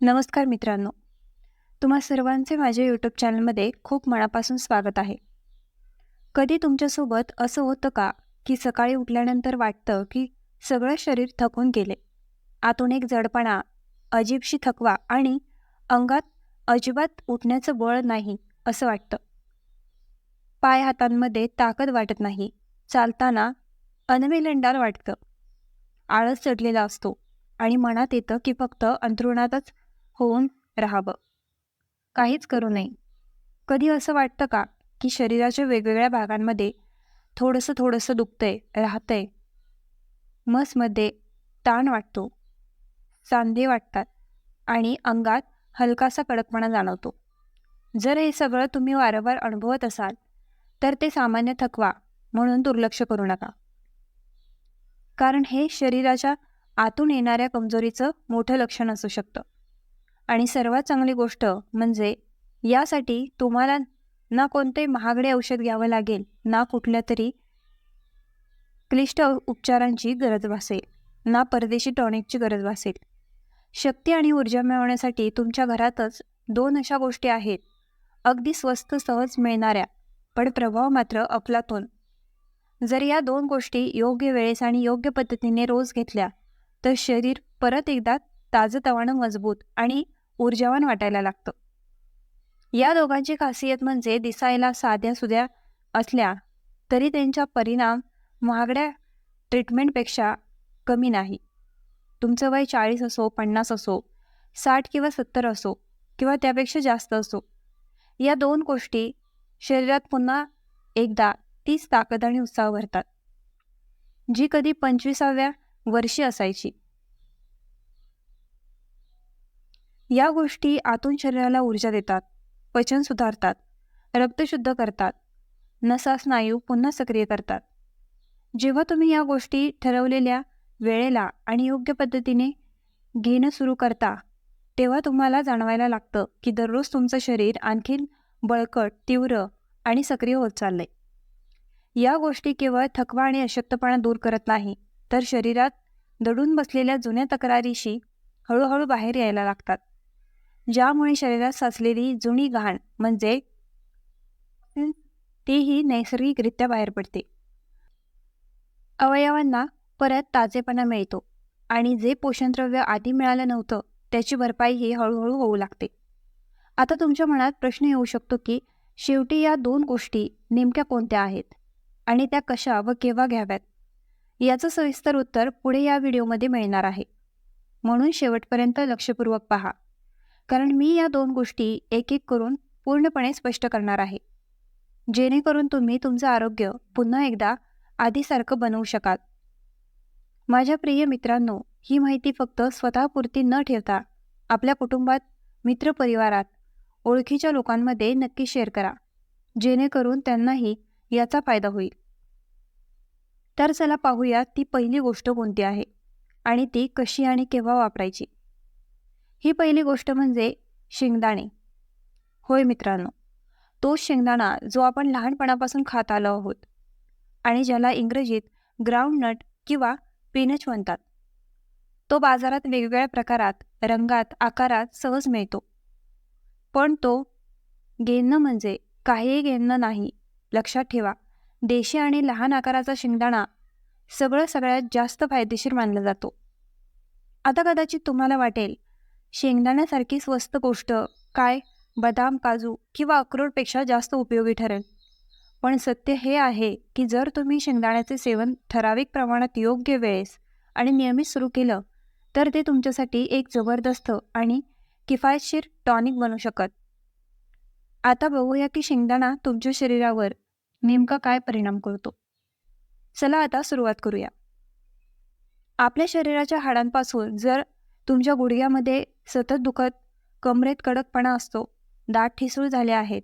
नमस्कार मित्रांनो. तुम्हा सर्वांचे माझ्या यूट्यूब चॅनलमध्ये खूप मनापासून स्वागत आहे. कधी तुमच्यासोबत असं होतं का की सकाळी उठल्यानंतर वाटतं की सगळं शरीर थकून गेले? आतून एक जडपणा अजीबशी थकवा आणि अंगात अजिबात उठण्याचं बळ नाही असं वाटतं. पाय हातांमध्ये ताकद वाटत नाही चालताना अनविलंडार वाटतं. आळस चढलेला असतो आणि मनात येतं की फक्त अंथरुणातच होऊन राहावं. काहीच करू नये. कधी असं वाटतं का की शरीराच्या वेगवेगळ्या भागांमध्ये थोडंसं थोडंसं दुखतंय राहतंय? मसमध्ये ताण वाटतो सांधे वाटतात आणि अंगात हलकासा कडकपणा जाणवतो. जर हे सगळं तुम्ही वारंवार अनुभवत असाल तर ते सामान्य थकवा म्हणून दुर्लक्ष करू नका. कारण हे शरीराच्या आतून येणाऱ्या कमजोरीचं मोठं लक्षण असू शकतं. आणि सर्वात चांगली गोष्ट म्हणजे यासाठी तुम्हाला ना कोणते महागडे औषध घ्यावं लागेल ना कुठल्या तरी क्लिष्ट उपचारांची गरज भासेल ना परदेशी टॉनिकची गरज भासेल. शक्ती आणि ऊर्जा मिळवण्यासाठी तुमच्या घरातच दोन अशा गोष्टी आहेत. अगदी स्वस्त सहज मिळणाऱ्या पण प्रभाव मात्र अफलातून जर या दोन गोष्टी योग्य वेळेस आणि योग्य पद्धतीने रोज घेतल्या तर शरीर परत एकदा ताजतवानं मजबूत आणि ऊर्जावान वाटायला लागतं. या दोघांची खासियत म्हणजे दिसायला साध्या सुध्या असल्या तरी त्यांचा परिणाम महागड्या ट्रीटमेंटपेक्षा कमी नाही. तुमचं वय चाळीस असो पन्नास असो साठ किंवा सत्तर असो किंवा त्यापेक्षा जास्त असो या दोन गोष्टी शरीरात पुन्हा एकदा तीच ताकद आणि उत्साह भरतात. जी कधी पंचवीसाव्या वर्षी असायची. या गोष्टी आतून शरीराला ऊर्जा देतात पचन सुधारतात रक्त शुद्ध करतात नसा स्नायू पुन्हा सक्रिय करतात. जेव्हा तुम्ही या गोष्टी ठरवलेल्या वेळेला आणि योग्य पद्धतीने घेणं सुरू करता तेव्हा तुम्हाला जाणवायला लागतं की दररोज तुमचं शरीर आणखीन बळकट तीव्र आणि सक्रिय होत चाललंय. या गोष्टी केवळ थकवा आणि अशक्तपणा दूर करत नाही तर शरीरात दडून बसलेल्या जुन्या तक्रारीशी हळूहळू बाहेर यायला लागतात. ज्यामुळे शरीरात साचलेली जुनी घाण म्हणजे तीही नैसर्गिकरित्या बाहेर पडते. अवयवांना परत ताजेपणा मिळतो आणि जे पोषणद्रव्य आधी मिळालं नव्हतं त्याची भरपाई ही हळूहळू होऊ लागते. आता तुमच्या मनात प्रश्न येऊ शकतो की शेवटी या दोन गोष्टी नेमक्या कोणत्या आहेत आणि त्या कशा व केव्हा घ्याव्यात? याचं सविस्तर उत्तर पुढे या व्हिडिओमध्ये मिळणार आहे. म्हणून शेवटपर्यंत लक्षपूर्वक पहा. कारण मी या दोन गोष्टी एक एक करून पूर्णपणे स्पष्ट करणार आहे. जेणेकरून तुम्ही तुमचं आरोग्य पुन्हा एकदा आधीसारखं बनवू शकाल. माझ्या प्रिय मित्रांनो ही माहिती फक्त स्वतःपुरती न ठेवता आपल्या कुटुंबात मित्रपरिवारात ओळखीच्या लोकांमध्ये नक्की शेअर करा. जेणेकरून त्यांनाही याचा फायदा होईल. तर चला पाहूया ती पहिली गोष्ट कोणती आहे आणि ती कशी आणि केव्हा वापरायची. ही पहिली गोष्ट म्हणजे शेंगदाणे. होय मित्रांनो तोच शेंगदाणा जो आपण लहानपणापासून खात आलो आहोत आणि ज्याला इंग्रजीत ग्राउंडनट किंवा पीनच म्हणतात तो बाजारात वेगवेगळ्या प्रकारात रंगात आकारात सहज मिळतो. पण तो घेणं म्हणजे काहीही घेणं नाही लक्षात ठेवा. देशी आणि लहान आकाराचा शेंगदाणा सगळं सगळ्यात जास्त फायदेशीर मानला जातो. आता कदाचित तुम्हाला वाटेल शेंगदाण्यासारखी स्वस्त गोष्ट काय? बदाम काजू किंवा अक्रोडपेक्षा जास्त उपयोगी ठरेल. पण सत्य हे आहे की जर तुम्ही शेंगदाण्याचे सेवन ठराविक प्रमाणात योग्य वेळेस आणि नियमित सुरू केलं तर ते तुमच्यासाठी एक जबरदस्त आणि किफायतशीर टॉनिक बनू शकत. आता बघूया की शेंगदाणा तुमच्या शरीरावर नेमका काय परिणाम करतो. चला आता सुरुवात करूया. आपल्या शरीराच्या हाडांपासून जर तुमच्या गुडघ्यामध्ये सतत दुखत कमरेत कडकपणा असतो दात ठिसूळ झाले आहेत.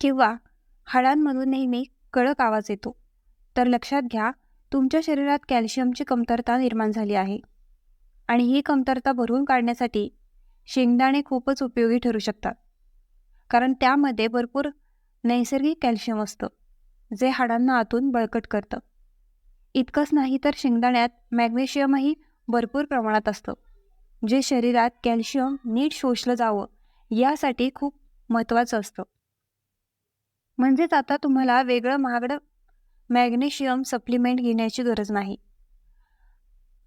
किंवा हाडांमधून नेहमी कडक आवाज येतो. तर लक्षात घ्या तुमच्या शरीरात कॅल्शियमची कमतरता निर्माण झाली आहे. आणि ही कमतरता भरून काढण्यासाठी शेंगदाणे खूपच उपयोगी ठरू शकतात. कारण त्यामध्ये भरपूर नैसर्गिक कॅल्शियम असतं जे हाडांना आतून बळकट करतं. इतकंच नाही तर शेंगदाण्यात मॅग्नेशियमही भरपूर प्रमाणात असतं. जे शरीरात कॅल्शियम नीट शोषलं जावं यासाठी खूप महत्त्वाचं असतं. म्हणजेच आता तुम्हाला वेगळं महागडं मॅग्नेशियम सप्लिमेंट घेण्याची गरज नाही.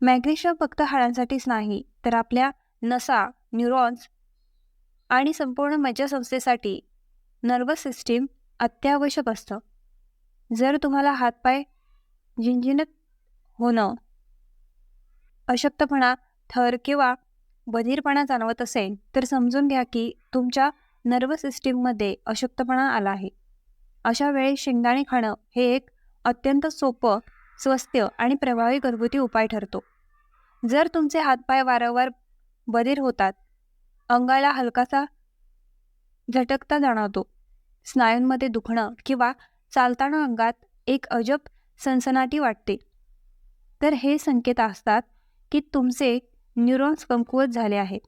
मॅग्नेशियम फक्त हाडांसाठीच नाही तर आपल्या नसा न्यूरॉन्स आणि संपूर्ण मज्जासंस्थेसाठी नर्वस सिस्टीम अत्यावश्यक असतं. जर तुम्हाला हातपाय झिंझिनत होणं अशक्तपणा थर किंवा बधीरपणा जाणवत असेल तर समजून घ्या की तुमच्या नर्वस सिस्टीममध्ये अशक्तपणा आला आहे. अशा वेळी शेंगदाणे खाणं हे एक अत्यंत सोपं स्वस्त आणि प्रभावी घरगुती उपाय ठरतो. जर तुमचे हातपाय वारंवार बधीर होतात अंगाला हलकासा झटकता जाणवतो. स्नायूंमध्ये दुखणं किंवा चालताना अंगात एक अजब सनसनाटी वाटते. तर हे संकेत असतात की तुमचे न्यूरॉन्स कमकुवत झाले आहेत.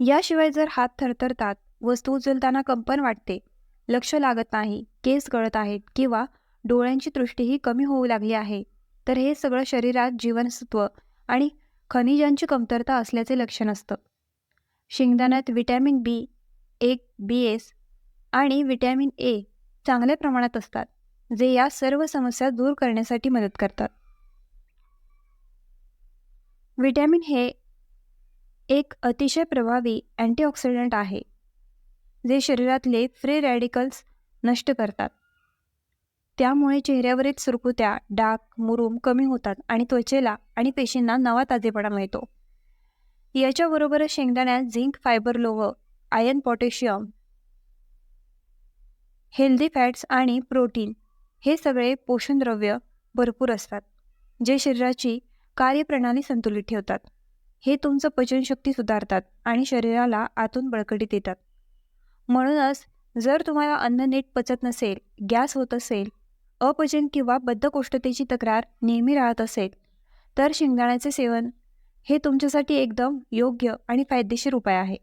याशिवाय जर हात थरथरतात वस्तू उचलताना कंपन वाटते लक्ष लागत नाही केस गळत आहेत किंवा डोळ्यांची दृष्टीही कमी होऊ लागली आहे तर हे सगळं शरीरात जीवनसत्व आणि खनिजांची कमतरता असल्याचे लक्षण असतं. शेंगदाण्यात विटॅमिन बी एक बी एस आणि विटॅमिन ए चांगल्या प्रमाणात असतात जे या सर्व समस्या दूर करण्यासाठी मदत करतात. व्हिटॅमिन हे एक अतिशय प्रभावी अँटीऑक्सिडंट आहे जे शरीरातले फ्री रॅडिकल्स नष्ट करतात. त्यामुळे चेहऱ्यावरील सुरकुत्या डाग मुरूम कमी होतात आणि त्वचेला आणि पेशींना नवा ताजेपणा मिळतो. याच्याबरोबरच शेंगदाण्यात झिंक फायबर लोह आयर्न पोटॅशियम हेल्दी फॅट्स आणि प्रोटीन हे सगळे पोषणद्रव्य भरपूर असतात जे शरीराची कार्यप्रणाली संतुलित ठेवतात. हे तुमचं पचनशक्ती सुधारतात आणि शरीराला आतून बळकटी देतात. म्हणूनच जर तुम्हाला अन्न नीट पचत नसेल गॅस होत असेल अपचन किंवा बद्धकोष्ठतेची तक्रार नेहमी राहत असेल तर शेंगदाण्याचे सेवन हे तुमच्यासाठी एकदम योग्य आणि फायदेशीर उपाय आहे.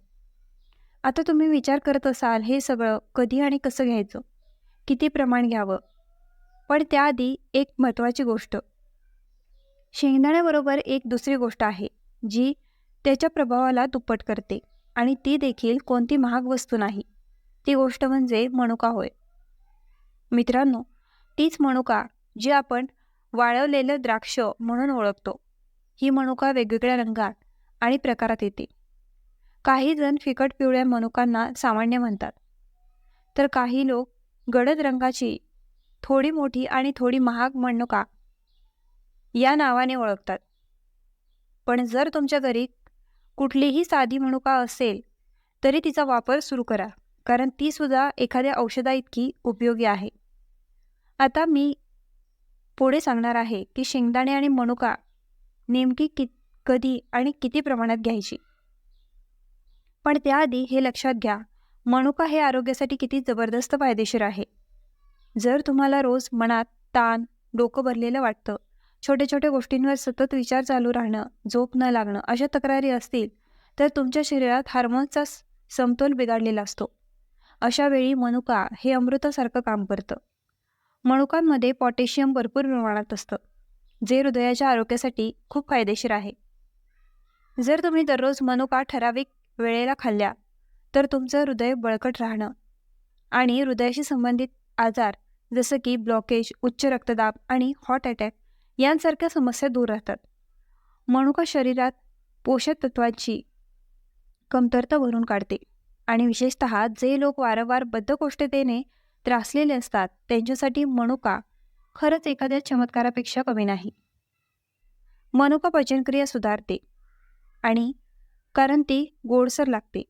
आता तुम्ही विचार करत असाल हे सगळं कधी आणि कसं घ्यायचं? किती प्रमाण घ्यावं? पण त्याआधी एक महत्त्वाची गोष्ट. शेंगदाण्याबरोबर एक दुसरी गोष्ट आहे जी त्याच्या प्रभावाला दुप्पट करते आणि ती देखील कोणती महाग वस्तू नाही. ती गोष्ट म्हणजे मनुका होय. मित्रांनो तीच मनुका जी आपण वाळवलेलं द्राक्ष म्हणून ओळखतो ही मनुका वेगवेगळ्या रंगात आणि प्रकारात येते. काही जण फिकट पिवळ्या मनुकांना सामान्य म्हणतात तर काही लोक गडद रंगाची थोडी मोठी आणि थोडी महाग मनुका या नावाने ओळखतात. पण जर तुमच्या घरी कुठलीही साधी मनुका असेल तरी तिचा वापर सुरू करा कारण ती सुद्धा एखाद्या औषधा इतकी उपयोगी आहे. आता मी पुढे सांगणार आहे की शेंगदाणे आणि मनुका नेमकी कि कधी आणि किती प्रमाणात घ्यायची? पण त्याआधी हे लक्षात घ्या मनुका हे आरोग्यासाठी किती जबरदस्त फायदेशीर आहे. जर तुम्हाला रोज मनात ताण डोकं भरलेलं वाटतं छोट्या छोट्या गोष्टींवर सतत विचार चालू राहणं झोप न लागणं अशा तक्रारी असतील तर तुमच्या शरीरात हार्मोन्सचा समतोल बिघडलेला असतो. अशा वेळी मनुका हे अमृतासारखं काम करतं. मनुकांमध्ये पोटॅशियम भरपूर प्रमाणात असतं जे हृदयाच्या आरोग्यासाठी खूप फायदेशीर आहे. जर तुम्ही दररोज मनुका ठराविक वेळेला खाल्ल्या तर तुमचं हृदय बळकट राहणं आणि हृदयाशी संबंधित आजार जसं की ब्लॉकेज उच्च रक्तदाब आणि हॉट अटॅक यांसारख्या समस्या दूर राहतात. मनुका शरीरात पोषक तत्वांची कमतरता भरून काढते आणि विशेषत जे लोक वारंवार बद्धकोष्ठतेने त्रासलेले असतात त्यांच्यासाठी मनुका खरंच एखाद्या चमत्कारापेक्षा कमी नाही. मनुका पचनक्रिया सुधारते आणि कारण ती गोडसर लागते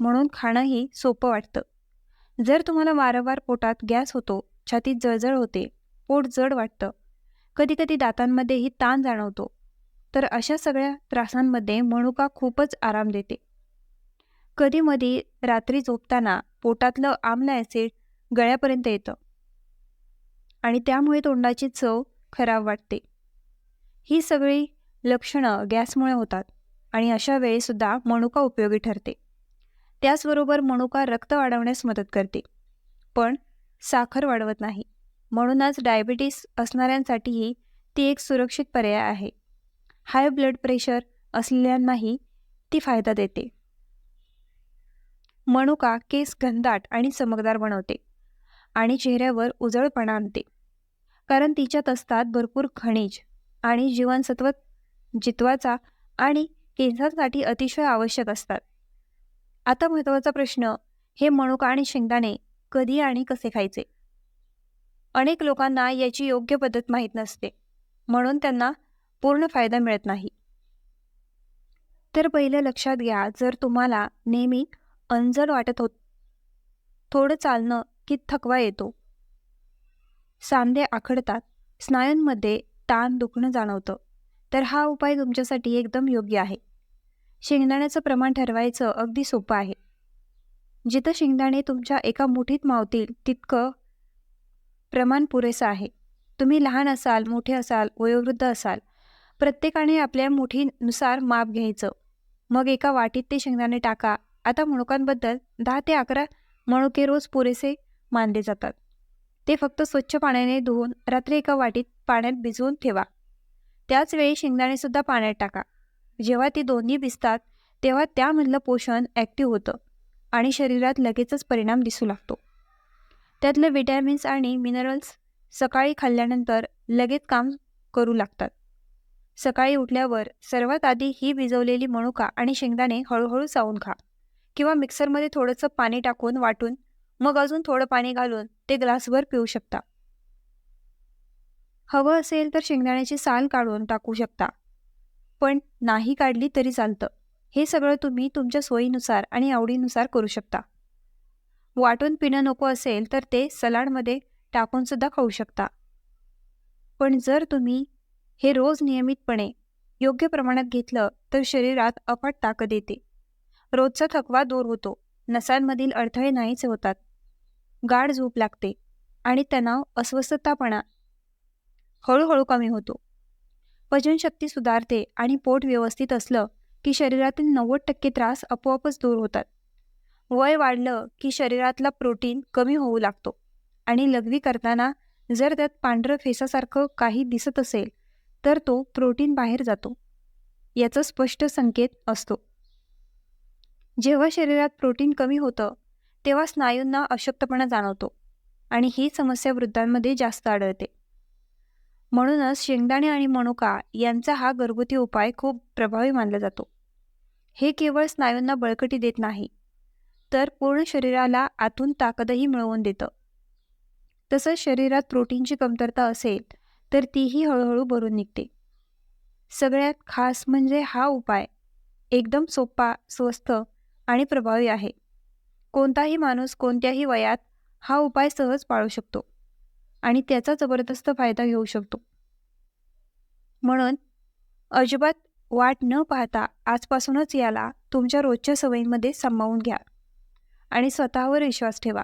म्हणून खाणंही सोपं वाटतं. जर तुम्हाला वारंवार पोटात गॅस होतो छातीत जळजळ होते पोट जड वाटतं कधीकधी दातांमध्येही ताण जाणवतो. तर अशा सगळ्या त्रासांमध्ये मनुका खूपच आराम देते. कधीमधी रात्री झोपताना पोटातलं आम्ल ॲसिड गळ्यापर्यंत येतं. आणि त्यामुळे तोंडाची चव खराब वाटते. ही सगळी लक्षणं गॅसमुळे होतात आणि अशा वेळीसुद्धा मनुका उपयोगी ठरते. त्याचबरोबर मनुका रक्त वाढवण्यास मदत करते. पण साखर वाढवत नाही. म्हणूनच डायबिटीस असणाऱ्यांसाठीही ती एक सुरक्षित पर्याय आहे. हाय ब्लड प्रेशर असलेल्यांनाही ती फायदा देते. मनुका केस घनदाट आणि चमकदार बनवते आणि चेहऱ्यावर उजळपणा आणते. कारण तिच्यात असतात भरपूर खनिज आणि जीवनसत्व जित्वाचा आणि केसांसाठी अतिशय आवश्यक असतात. आता महत्त्वाचा प्रश्न हे मनुका आणि शेंगदाणे कधी आणि कसे खायचे? अनेक लोकांना याची योग्य पद्धत माहीत नसते. म्हणून त्यांना पूर्ण फायदा मिळत नाही. तर पहिलं लक्षात घ्या जर तुम्हाला नेहमी अंजड वाटत होत थोडं चालणं की थकवा येतो. सांधे आखडतात. स्नायूंमध्ये ताण दुखणं जाणवतं. तर हा उपाय तुमच्यासाठी एकदम योग्य आहे. शेंगदाण्याचं प्रमाण ठरवायचं अगदी सोपं आहे. जिथं शेंगदाणे तुमच्या एका मुठीत मावतील तितकं प्रमाण पुरेसं आहे. तुम्ही लहान असाल मोठे असाल वयोवृद्ध असाल प्रत्येकाने आपल्या मुठीनुसार माप घ्यायचं. मग एका वाटीत ते शेंगदाणे टाका. आता मुणुकांबद्दल दहा ते अकरा मनुके रोज पुरेसे मानले जातात. ते फक्त स्वच्छ पाण्याने धुवून रात्री एका वाटीत पाण्यात भिजवून ठेवा. त्याचवेळी शेंगदाणेसुद्धा पाण्यात टाका. जेव्हा ती दोन्ही भिजतात तेव्हा त्यामधलं पोषण ॲक्टिव्ह होतं आणि शरीरात लगेचच परिणाम दिसू लागतो. त्यातलं विटॅमिन्स आणि मिनरल्स सकाळी खाल्ल्यानंतर लगेच काम करू लागतात. सकाळी उठल्यावर सर्वात आधी ही भिजवलेली मणुका आणि शेंगदाणे हळूहळू चावून खा किंवा मिक्सरमध्ये थोडंसं पाणी टाकून वाटून मग अजून थोडं पाणी घालून ते ग्लासभर पिऊ शकता. हवं असेल तर शेंगदाण्याची साल काढून टाकू शकता. पण नाही काढली तरी चालतं. हे सगळं तुम्ही तुमच्या सोयीनुसार आणि आवडीनुसार करू शकता. वाटून पिणं नको असेल तर ते सलाडमध्ये टाकूनसुद्धा खाऊ शकता. पण जर तुम्ही हे रोज नियमितपणे योग्य प्रमाणात घेतलं तर शरीरात अफाट ताकद येते. रोजचा थकवा दूर होतो. नसांमधील अडथळे नाहीच होतात. गाढ झोप लागते आणि तणाव अस्वस्थतापणा हळूहळू कमी होतो. पचनशक्ती सुधारते आणि पोट व्यवस्थित असलं की शरीरातील नव्वद टक्के त्रास आपोआपच दूर होतात. वय वाढलं की शरीरातला प्रोटीन कमी होऊ लागतो. आणि लघवी करताना जर त्यात पांढरं फेसासारखं काही दिसत असेल तर तो प्रोटीन बाहेर जातो. याचा स्पष्ट संकेत असतो. जेव्हा शरीरात प्रोटीन कमी होतं तेव्हा स्नायूंना अशक्तपणा जाणवतो आणि ही समस्या वृद्धांमध्ये जास्त आढळते. म्हणूनच शेंगदाणे आणि मनुका यांचा हा घरगुती उपाय खूप प्रभावी मानला जातो. हे केवळ स्नायूंना बळकटी देत नाही तर पूर्ण शरीराला आतून ताकदही मिळवून देतं. तसंच शरीरात प्रोटीनची कमतरता असेल तर तीही हळूहळू भरून निघते. सगळ्यात खास म्हणजे हा उपाय एकदम सोपा स्वस्त आणि प्रभावी आहे. कोणताही माणूस कोणत्याही वयात हा उपाय सहज पाळू शकतो आणि त्याचा जबरदस्त फायदा घेऊ शकतो. म्हणून अजिबात वाट न पाहता आजपासूनच याला तुमच्या रोजच्या सवयींमध्ये सामावून घ्या. आणि स्वतःवर विश्वास ठेवा.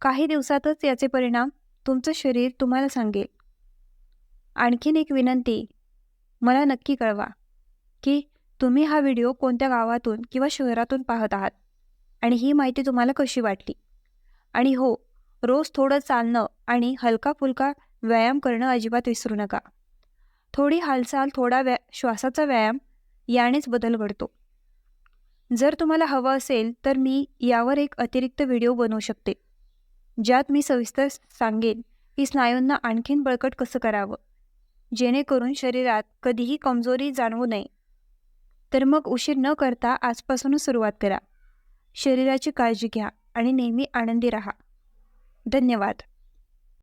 काही दिवसातच याचे परिणाम तुमचं शरीर तुम्हाला सांगेल. आणखीन एक विनंती मला नक्की कळवा की तुम्ही हा व्हिडिओ कोणत्या गावातून किंवा शहरातून पाहत आहात आणि ही माहिती तुम्हाला कशी वाटली? आणि हो रोज थोडं चालणं आणि हलका फुलका व्यायाम करणं अजिबात विसरू नका. थोडी हालचाल थोडा व्या श्वासाचा व्यायाम यानेच बदल घडतो. जर तुम्हाला हवं असेल तर मी यावर एक अतिरिक्त व्हिडिओ बनवू शकते ज्यात मी सविस्तर सांगेन की स्नायूंना आणखीन बळकट कसं करावं जेणेकरून शरीरात कधीही कमजोरी जाणवू नये. तर मग उशीर न करता आजपासूनच सुरुवात करा. शरीराची काळजी घ्या आणि नेहमी आनंदी राहा. धन्यवाद.